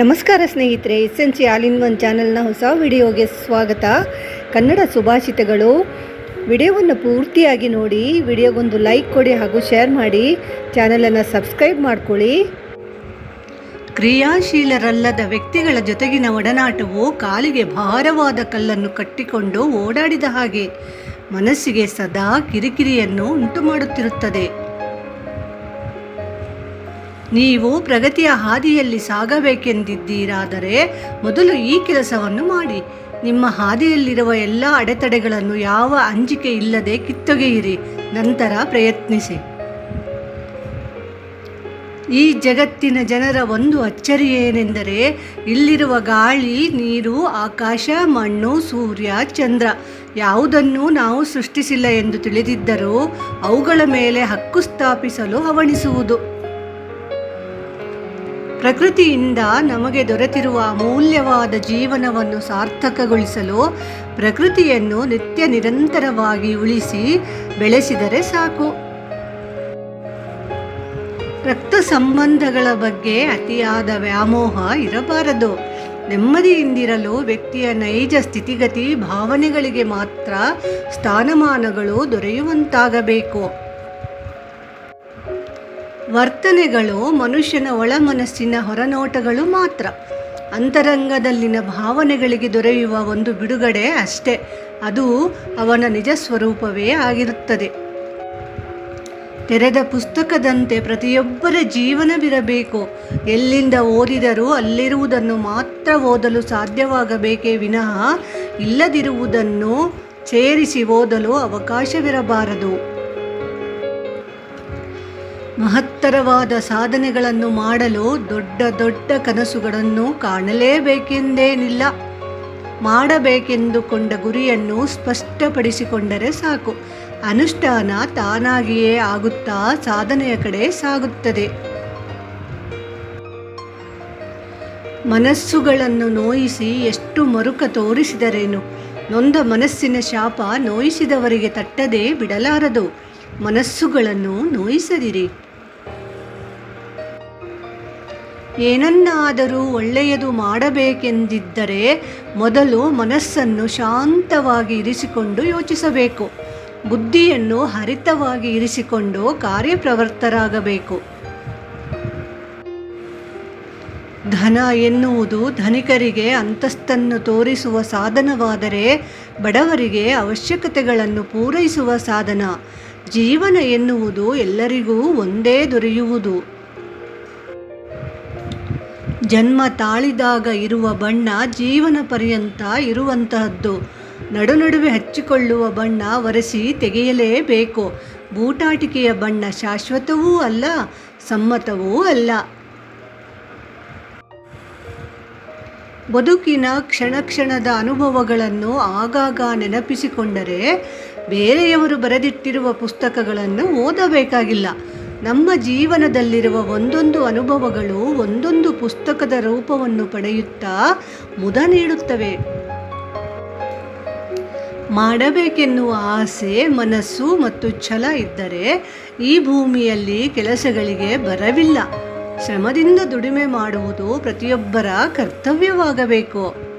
ನಮಸ್ಕಾರ ಸ್ನೇಹಿತರೆ S N C all in one ಚಾನಲ್ನ ಹೊಸ ವಿಡಿಯೋಗೆ ಸ್ವಾಗತ. ಕನ್ನಡ ಸುಭಾಷಿತಗಳು ವಿಡಿಯೋವನ್ನು ಪೂರ್ತಿಯಾಗಿ ನೋಡಿ, ವಿಡಿಯೋಗೊಂದು ಲೈಕ್ ಕೊಡಿ ಹಾಗೂ ಶೇರ್ ಮಾಡಿ, ಚಾನಲನ್ನು ಸಬ್ಸ್ಕ್ರೈಬ್ ಮಾಡಿಕೊಳ್ಳಿ. ಕ್ರಿಯಾಶೀಲರಲ್ಲದ ವ್ಯಕ್ತಿಗಳ ಜೊತೆಗಿನ ಒಡನಾಟವು ಕಾಲಿಗೆ ಭಾರವಾದ ಕಲ್ಲನ್ನು ಕಟ್ಟಿಕೊಂಡು ಓಡಾಡಿದ ಹಾಗೆ ಮನಸ್ಸಿಗೆ ಸದಾ ಕಿರಿಕಿರಿಯನ್ನು ಉಂಟು ಮಾಡುತ್ತಿರುತ್ತದೆ ನೀವು ಪ್ರಗತಿಯ ಹಾದಿಯಲ್ಲಿ ಸಾಗಬೇಕೆಂದಿದ್ದೀರಾದರೆ ಮೊದಲು ಈ ಕೆಲಸವನ್ನು ಮಾಡಿ. ನಿಮ್ಮ ಹಾದಿಯಲ್ಲಿರುವ ಎಲ್ಲ ಅಡೆತಡೆಗಳನ್ನು ಯಾವ ಅಂಜಿಕೆ ಇಲ್ಲದೆ ಕಿತ್ತೊಗೆಯಿರಿ. ನಂತರ ಪ್ರಯತ್ನಿಸಿ. ಈ ಜಗತ್ತಿನ ಜನರ ಒಂದು ಅಚ್ಚರಿ ಏನೆಂದರೆ ಇಲ್ಲಿರುವ ಗಾಳಿ, ನೀರು, ಆಕಾಶ, ಮಣ್ಣು, ಸೂರ್ಯ, ಚಂದ್ರ ಯಾವುದನ್ನೂ ನಾವು ಸೃಷ್ಟಿಸಿಲ್ಲ ಎಂದು ತಿಳಿದಿದ್ದರೂ ಅವುಗಳ ಮೇಲೆ ಹಕ್ಕು ಸ್ಥಾಪಿಸಲು ಹವಣಿಸುವುದು. ಪ್ರಕೃತಿಯಿಂದ ನಮಗೆ ದೊರೆತಿರುವ ಅಮೂಲ್ಯವಾದ ಜೀವನವನ್ನು ಸಾರ್ಥಕಗೊಳಿಸಲು ಪ್ರಕೃತಿಯನ್ನು ನಿತ್ಯ ನಿರಂತರವಾಗಿ ಉಳಿಸಿ ಬೆಳೆಸಿದರೆ ಸಾಕು. ರಕ್ತ ಸಂಬಂಧಗಳ ಬಗ್ಗೆ ಅತಿಯಾದ ವ್ಯಾಮೋಹ ಇರಬಾರದು. ನೆಮ್ಮದಿಯಿಂದಿರಲು ವ್ಯಕ್ತಿಯ ನೈಜ ಸ್ಥಿತಿಗತಿ, ಭಾವನೆಗಳಿಗೆ ಮಾತ್ರ ಸ್ಥಾನಮಾನಗಳು ದೊರೆಯುವಂತಾಗಬೇಕು. ವರ್ತನೆಗಳು ಮನುಷ್ಯನ ಒಳಮನಸ್ಸಿನ ಹೊರನೋಟಗಳು ಮಾತ್ರ. ಅಂತರಂಗದಲ್ಲಿನ ಭಾವನೆಗಳಿಗೆ ದೊರೆಯುವ ಒಂದು ಬಿಡುಗಡೆ ಅಷ್ಟೇ. ಅದು ಅವನ ನಿಜ ಸ್ವರೂಪವೇ ಆಗಿರುತ್ತದೆ. ತೆರೆದ ಪುಸ್ತಕದಂತೆ ಪ್ರತಿಯೊಬ್ಬರ ಜೀವನವಿರಬೇಕು. ಎಲ್ಲಿಂದ ಓದಿದರೂ ಅಲ್ಲಿರುವುದನ್ನು ಮಾತ್ರ ಓದಲು ಸಾಧ್ಯವಾಗಬೇಕೇ ವಿನಃ ಇಲ್ಲದಿರುವುದನ್ನು ಸೇರಿಸಿ ಓದಲು ಅವಕಾಶವಿರಬಾರದು. ಮಹತ್ತರವಾದ ಸಾಧನೆಗಳನ್ನು ಮಾಡಲು ದೊಡ್ಡ ದೊಡ್ಡ ಕನಸುಗಳನ್ನು ಕಾಣಲೇಬೇಕೆಂದೇನಿಲ್ಲ. ಮಾಡಬೇಕೆಂದುಕೊಂಡ ಗುರಿಯನ್ನು ಸ್ಪಷ್ಟಪಡಿಸಿಕೊಂಡರೆ ಸಾಕು. ಅನುಷ್ಠಾನ ತಾನಾಗಿಯೇ ಆಗುತ್ತಾ ಸಾಧನೆಯ ಕಡೆ ಸಾಗುತ್ತದೆ. ಮನಸ್ಸುಗಳನ್ನು ನೋಯಿಸಿ ಎಷ್ಟು ಮರುಕ ತೋರಿಸಿದರೇನು? ನೊಂದ ಮನಸ್ಸಿನ ಶಾಪ ನೋಯಿಸಿದವರಿಗೆ ತಟ್ಟದೆ ಬಿಡಲಾರದು. ಮನಸ್ಸುಗಳನ್ನು ನೋಯಿಸದಿರಿ. ಏನನ್ನಾದರೂ ಒಳ್ಳೆಯದು ಮಾಡಬೇಕೆಂದಿದ್ದರೆ ಮೊದಲು ಮನಸ್ಸನ್ನು ಶಾಂತವಾಗಿ ಇರಿಸಿಕೊಂಡು ಯೋಚಿಸಬೇಕು. ಬುದ್ಧಿಯನ್ನು ಹರಿತವಾಗಿ ಇರಿಸಿಕೊಂಡು ಕಾರ್ಯಪ್ರವರ್ತರಾಗಬೇಕು ಧನ ಎನ್ನುವುದು ಧನಿಕರಿಗೆ ಅಂತಸ್ತನ್ನು ತೋರಿಸುವ ಸಾಧನವಾದರೆ ಬಡವರಿಗೆ ಅವಶ್ಯಕತೆಗಳನ್ನು ಪೂರೈಸುವ ಸಾಧನ. ಜೀವನ ಎನ್ನುವುದು ಎಲ್ಲರಿಗೂ ಒಂದೇ ದೊರೆಯುವುದು. ಜನ್ಮ ತಾಳಿದಾಗ ಇರುವ ಬಣ್ಣ ಜೀವನ ಪರ್ಯಂತ ಇರುವಂತಹದ್ದು. ನಡುನಡುವೆ ಹಚ್ಚಿಕೊಳ್ಳುವ ಬಣ್ಣ ಒರೆಸಿ ತೆಗೆಯಲೇಬೇಕು. ಬೂಟಾಟಿಕೆಯ ಬಣ್ಣ ಶಾಶ್ವತವೂ ಅಲ್ಲ, ಸಮ್ಮತವೂ ಅಲ್ಲ. ಬದುಕಿನ ಕ್ಷಣ ಕ್ಷಣದ ಅನುಭವಗಳನ್ನು ಆಗಾಗ ನೆನಪಿಸಿಕೊಂಡರೆ ಬೇರೆಯವರು ಬರೆದಿಟ್ಟಿರುವ ಪುಸ್ತಕಗಳನ್ನು ಓದಬೇಕಾಗಿಲ್ಲ. ನಮ್ಮ ಜೀವನದಲ್ಲಿರುವ ಒಂದೊಂದು ಅನುಭವಗಳು ಒಂದೊಂದು ಪುಸ್ತಕದ ರೂಪವನ್ನು ಪಡೆಯುತ್ತಾ ಮುದ ನೀಡುತ್ತವೆ. ಮಾಡಬೇಕೆನ್ನುವ ಆಸೆ, ಮನಸ್ಸು ಮತ್ತು ಛಲ ಇದ್ದರೆ ಈ ಭೂಮಿಯಲ್ಲಿ ಕೆಲಸಗಳಿಗೆ ಬರವಿಲ್ಲ. ಶ್ರಮದಿಂದ ದುಡಿಮೆ ಮಾಡುವುದು ಪ್ರತಿಯೊಬ್ಬರ ಕರ್ತವ್ಯವಾಗಬೇಕು.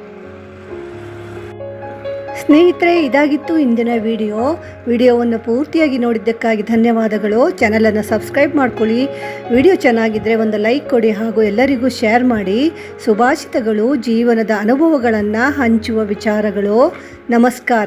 ಸ್ನೇಹಿತರೆ, ಇದಾಗಿತ್ತು ಇಂದಿನ ವಿಡಿಯೋ. ವಿಡಿಯೋವನ್ನು ಪೂರ್ತಿಯಾಗಿ ನೋಡಿದ್ದಕ್ಕಾಗಿ ಧನ್ಯವಾದಗಳು. ಚಾನಲನ್ನು ಸಬ್ಸ್ಕ್ರೈಬ್ ಮಾಡ್ಕೊಳ್ಳಿ. ವಿಡಿಯೋ ಚೆನ್ನಾಗಿದ್ದರೆ ಒಂದು ಲೈಕ್ ಕೊಡಿ ಹಾಗೂ ಎಲ್ಲರಿಗೂ ಶೇರ್ ಮಾಡಿ. ಸುಭಾಷಿತಗಳು ಜೀವನದ ಅನುಭವಗಳನ್ನು ಹಂಚುವ ವಿಚಾರಗಳು. ನಮಸ್ಕಾರ.